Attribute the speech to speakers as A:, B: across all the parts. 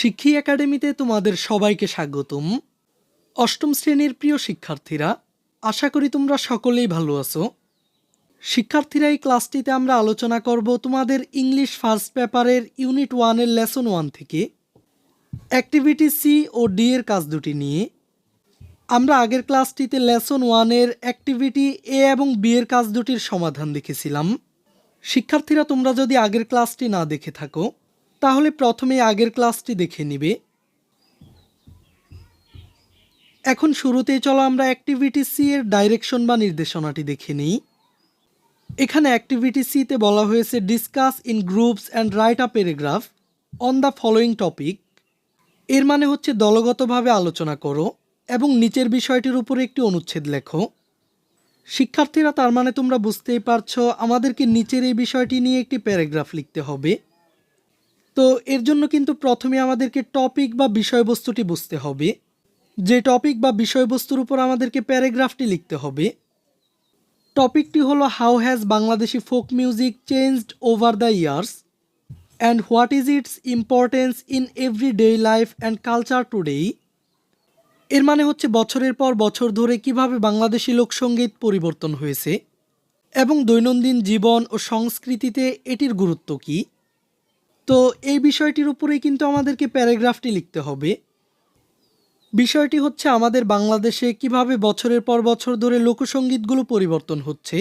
A: শিক্ষী একাডেমিতে তোমাদের সবাইকে স্বাগতম। অষ্টম শ্রেণির প্রিয় শিক্ষার্থীরা, আশা করি তোমরা সকলেই ভালো আছো। শিক্ষার্থীরা, এই ক্লাসটিতে আমরা আলোচনা করব তোমাদের ইংলিশ ফার্স্ট পেপারের ইউনিট ওয়ানের লেসন ওয়ান থেকে অ্যাক্টিভিটি সি ও ডি এর কাজ দুটি নিয়ে। আমরা আগের ক্লাসটিতে লেসন ওয়ানের অ্যাক্টিভিটি এ এবং বি এর কাজ দুটির সমাধান দেখেছিলাম। শিক্ষার্থীরা, তোমরা যদি আগের ক্লাসটি না দেখে থাকো তাহলে প্রথমে আগের ক্লাসটি দেখে নিবে। এখন শুরুতেই চলো আমরা অ্যাক্টিভিটি সি এর ডাইরেকশন বা নির্দেশনাটি দেখে নিই। এখানে অ্যাক্টিভিটি সিতে বলা হয়েছে discuss in groups and write a paragraph on the following topic এর মানে হচ্ছে দলগতভাবে আলোচনা করো এবং নিচের বিষয়টির উপরে একটি অনুচ্ছেদ লেখো। শিক্ষার্থীরা, তার মানে তোমরা বুঝতেই পারছ, আমাদেরকে নিচের এই বিষয়টি নিয়ে একটি প্যারাগ্রাফ লিখতে হবে। তো এর জন্য কিন্তু প্রথমে আমাদেরকে টপিক বা বিষয়বস্তুটি বুঝতে হবে। যে টপিক বা বিষয়বস্তুর উপর আমাদেরকে প্যারাগ্রাফটি লিখতে হবে। টপিকটি হলো how has Bangladeshi folk music changed over the years and what is its importance in everyday life and culture today এর মানে হচ্ছে বছরের পর বছর ধরে কীভাবে বাংলাদেশি লোকসঙ্গীত পরিবর্তন হয়েছে? এবং দৈনন্দিন জীবন ও সংস্কৃতিতে এটির গুরুত্ব কী? তো এই বিষয়টির উপরেই কিন্তু আমাদেরকে প্যারাগ্রাফটি লিখতে হবে। বিষয়টি হচ্ছে আমাদের বাংলাদেশে কীভাবে বছরের পর বছর ধরে লোকসঙ্গীতগুলো পরিবর্তন হচ্ছে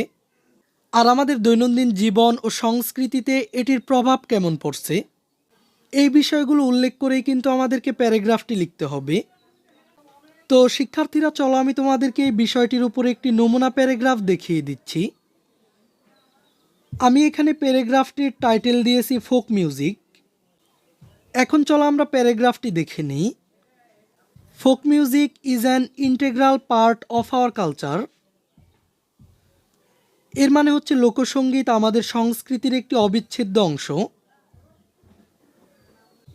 A: আর আমাদের দৈনন্দিন জীবন ও সংস্কৃতিতে এটির প্রভাব কেমন পড়ছে। এই বিষয়গুলো উল্লেখ করেই কিন্তু আমাদেরকে প্যারাগ্রাফটি লিখতে হবে। তো শিক্ষার্থীরা, চলো আমি তোমাদেরকে এই বিষয়টির উপরে একটি নমুনা প্যারাগ্রাফ দেখিয়ে দিচ্ছি। আমি এখানে প্যারাগ্রাফটির টাইটেল দিয়েছি ফোক মিউজিক। এখন চলো আমরা প্যারাগ্রাফটি দেখে নিই। Folk music is an integral part of our culture. এর মানে হচ্ছে লোকসঙ্গীত আমাদের সংস্কৃতির একটি অবিচ্ছেদ্য অংশ।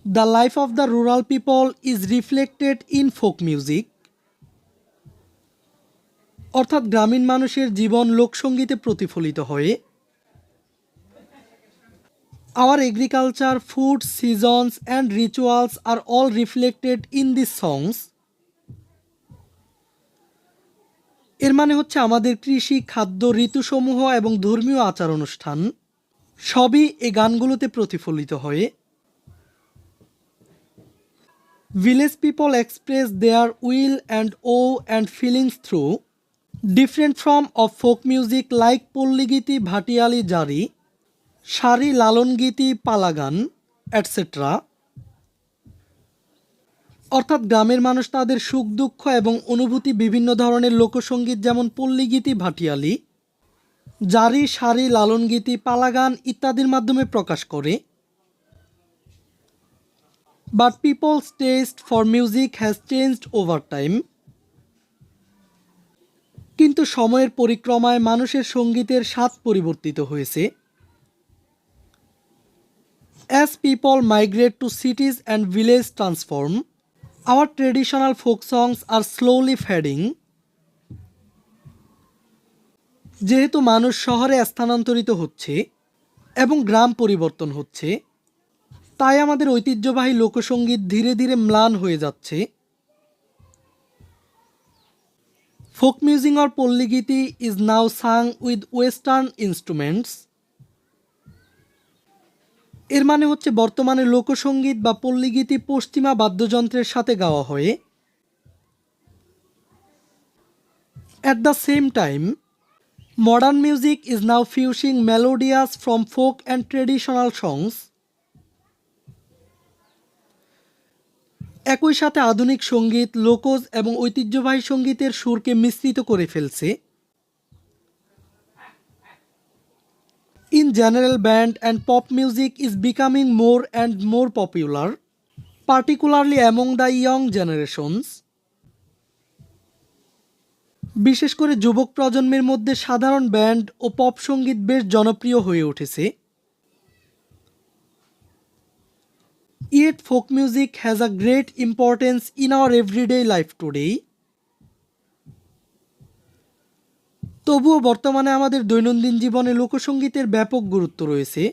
A: The life of the rural people is reflected in folk music. অর্থাৎ গ্রামীণ মানুষের জীবন লোকসঙ্গীতে প্রতিফলিত হয়ে Our agriculture, food, seasons, and rituals are all reflected in these songs. এর মানে হচ্ছে আমাদের কৃষি খাদ্য ঋতুসমূহ এবং ধর্মীয় আচার অনুষ্ঠান সবই এই গানগুলোতে প্রতিফলিত হয়ে village people express their will and O and feelings through different forms of folk music like Palligeeti Bhatiali Jari Sari Lalongeeti পালাগান etcetera অর্থাৎ গ্রামের মানুষ তাদের সুখ, দুঃখ এবং অনুভূতি বিভিন্ন ধরনের লোকসঙ্গীত যেমন পল্লীগীতি ভাটিয়ালি, জারি সারি লালনগীতি পালাগান ইত্যাদির মাধ্যমে প্রকাশ করে। But people's taste for music has changed over time কিন্তু সময়ের পরিক্রমায় মানুষের সঙ্গীতের স্বাদ পরিবর্তিত হয়েছে। As people migrate to cities and villages transform, our traditional folk songs are slowly fading. যেহেতু মানুষ শহরে স্থানান্তরিত হচ্ছে এবং গ্রাম পরিবর্তন হচ্ছে তাই আমাদের ঐতিহ্যবাহী লোকসঙ্গীত ধীরে ধীরে ম্লান হয়ে যাচ্ছে folk music or পল্লীগীতি is now sung with western instruments এর মানে হচ্ছে বর্তমানে লোকসঙ্গীত বা পল্লীগীতি পশ্চিমা বাদ্যযন্ত্রের সাথে গাওয়া হয়ে at the same time modern music is now fusing melodious from folk and traditional songs একই সাথে আধুনিক সংগীত, লোকজ এবং ঐতিহ্যবাহী সঙ্গীতের সুরকে মিশ্রিত করে ফেলছে। In general band and pop music is becoming more and more popular particularly among the young generations বিশেষ করে যুবক প্রজন্মের মধ্যে সাধারণ ব্যান্ড ও পপ সংগীত বেশ জনপ্রিয় হয়ে উঠেছে Yet folk music has a great importance in our everyday life today. তবুও বর্তমানে আমাদের দৈনন্দিন জীবনে লোকসঙ্গীতের ব্যাপক গুরুত্ব রয়েছে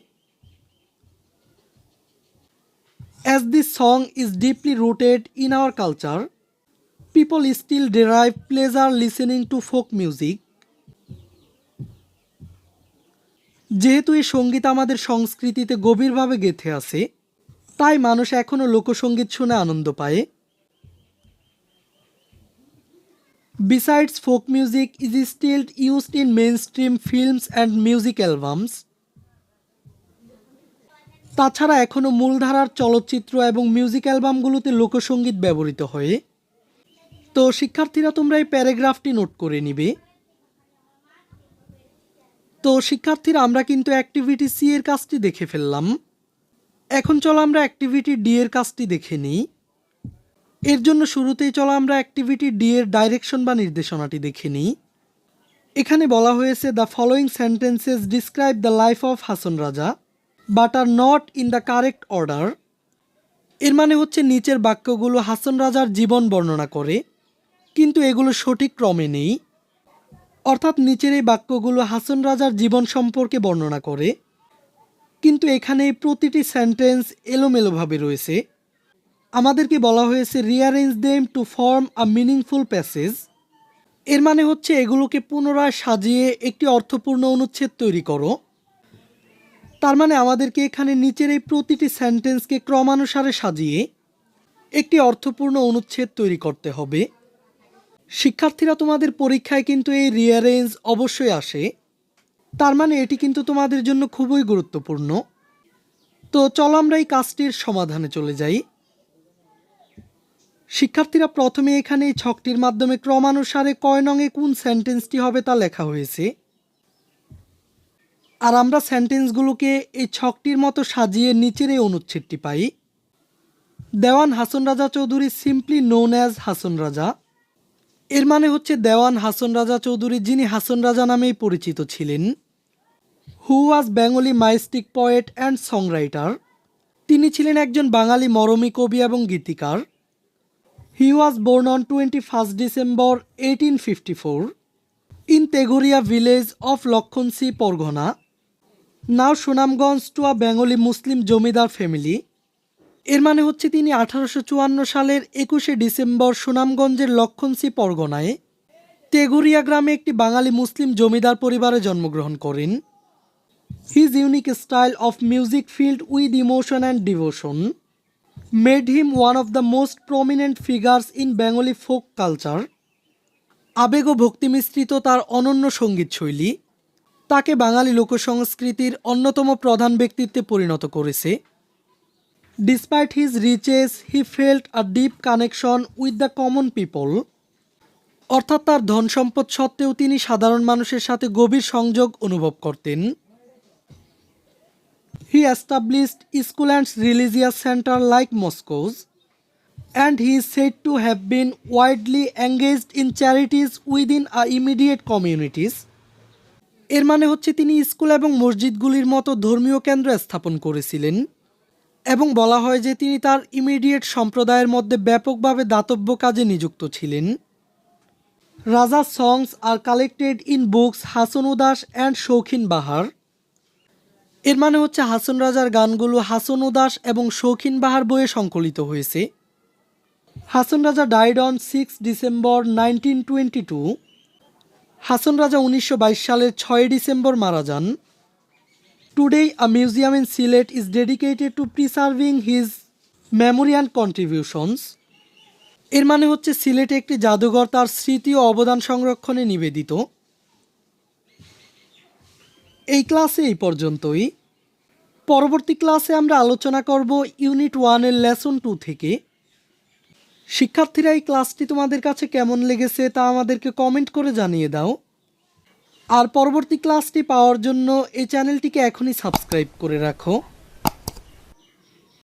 A: As this song is deeply rooted in our culture, people still derive pleasure listening to folk music. যেহেতু এই সংগীত আমাদের সংস্কৃতিতে গভীরভাবে গেঁথে আছে তাই মানুষ এখনও লোকসঙ্গীত শুনে আনন্দ পায় Besides, folk music is still used in mainstream films and music albums. তাছাড়া এখনও মূলধারার চলচ্চিত্র এবং মিউজিক অ্যালবামগুলোতে লোকসঙ্গীত ব্যবহৃত হয়। তো শিক্ষার্থীরা তোমরা এই প্যারাগ্রাফটি নোট করে নিবে। তো শিক্ষার্থীরা আমরা কিন্তু অ্যাক্টিভিটি সি এর কাজটি দেখে ফেললাম। এখন চলো আমরা অ্যাক্টিভিটি ডি এর কাজটি দেখে নিই। এর জন্য শুরুতেই চলো আমরা অ্যাক্টিভিটি ডি এর ডাইরেকশন বা নির্দেশনাটি দেখে নিই। এখানে বলা হয়েছে the following sentences describe the life of Hason Raja but are not in the correct order এর মানে হচ্ছে নিচের বাক্যগুলো হাসন রাজার জীবন বর্ণনা করে, কিন্তু এগুলো সঠিক ক্রমে নেই। অর্থাৎ নিচের এই বাক্যগুলো হাসন রাজার জীবন সম্পর্কে বর্ণনা করে, কিন্তু এখানে প্রতিটি সেন্টেন্স এলোমেলোভাবে রয়েছে। আমাদেরকে বলা হয়েছে rearrange them to form a meaningful passage এর মানে হচ্ছে এগুলোকে পুনরায় সাজিয়ে একটি অর্থপূর্ণ অনুচ্ছেদ তৈরি করো। তার মানে আমাদেরকে এখানে নিচের এই প্রতিটি সেন্টেন্সকে ক্রমানুসারে সাজিয়ে একটি অর্থপূর্ণ অনুচ্ছেদ তৈরি করতে হবে। শিক্ষার্থীরা তোমাদের পরীক্ষায় কিন্তু এই রিয়ারেঞ্জ অবশ্যই আসে। তার মানে এটি কিন্তু তোমাদের জন্য খুবই গুরুত্বপূর্ণ। তো চলো আমরা এই কাজটির সমাধানে চলে যাই। শিক্ষার্থীরা প্রথমে এখানে এই ছকটির মাধ্যমে ক্রমানুসারে কয় নঙে কোন সেন্টেন্সটি হবে তা লেখা হয়েছে। আর আমরা সেন্টেন্সগুলোকে এই ছকটির মতো সাজিয়ে নিচের এই অনুচ্ছেদটি পাই। Dewan Hason Raja Chowdhury simply known as Hason Raja. এর মানে হচ্ছে দেওয়ান হাসন রাজা চৌধুরী যিনি হাসন রাজা নামেই পরিচিত ছিলেন। Who was Bengali mystic poet and songwriter তিনি ছিলেন একজন বাঙালি মরমী কবি এবং গীতিকার। On twenty first December eighteen fifty four in Teghoria village of Lakshansi pargana now Sunamganj to a Bengali Muslim zamindar family এর মানে হচ্ছে তিনি আঠারোশো চুয়ান্ন সালের একুশে ডিসেম্বর সুনামগঞ্জের লক্ষণসি পরগনায় তেগুরিয়া গ্রামে একটি বাঙালি মুসলিম জমিদার পরিবারে জন্মগ্রহণ করেন। His unique style of music filled with emotion and devotion made him one of the most prominent figures in Bengali folk culture আবেগ ও ভক্তি মিশ্রিত তার অনন্য সংগীত শৈলী তাকে বাঙালি লোকসংস্কৃতির অন্যতম প্রধান ব্যক্তিত্বে পরিণত করেছে। Despite his riches he felt a deep connection with the common people অর্থাৎ তার ধন সম্পদ সত্ত্বেও তিনি সাধারণ মানুষের সাথে গভীর সংযোগ অনুভব করতেন। He established school and religious centre like mosques and he is said to have been widely engaged in charities within a immediate communities. এর মানে হচ্ছে তিনি স্কুল এবং মসজিদগুলির মতো ধর্মীয় কেন্দ্র স্থাপন করেছিলেন, এবং বলা হয় যে তিনি তার ইমিডিয়েট সম্প্রদায়ের মধ্যে ব্যাপকভাবে দাতব্য কাজে নিযুক্ত ছিলেন। Raja songs are collected in books Hason Udas and Shoukhin বাহার এর মানে হচ্ছে হাসন রাজার গানগুলো হাসন উদাস এবং শৌখিন বাহার বইয়ে সংকলিত হয়েছে। Hason Raja died on six December nineteen twenty two Hason Raja উনিশশো বাইশ সালের ছয় ডিসেম্বর মারা যান। Today a museum in Sylhet is dedicated to preserving his memory and contributions এর মানে হচ্ছে সিলেটে একটি জাদুঘর তার স্মৃতি ও অবদান সংরক্ষণে নিবেদিত। এই ক্লাসে এই পর্যন্তই। পরবর্তী ক্লাসে আমরা আলোচনা করব ইউনিট ওয়ানের লেসন টু থেকে। শিক্ষার্থীরা, এই ক্লাসটি তোমাদের কাছে কেমন লেগেছে তা আমাদেরকে কমেন্ট করে জানিয়ে দাও। আর পরবর্তী ক্লাসটি পাওয়ার জন্য এই চ্যানেলটিকে এখনই সাবস্ক্রাইব করে রাখো।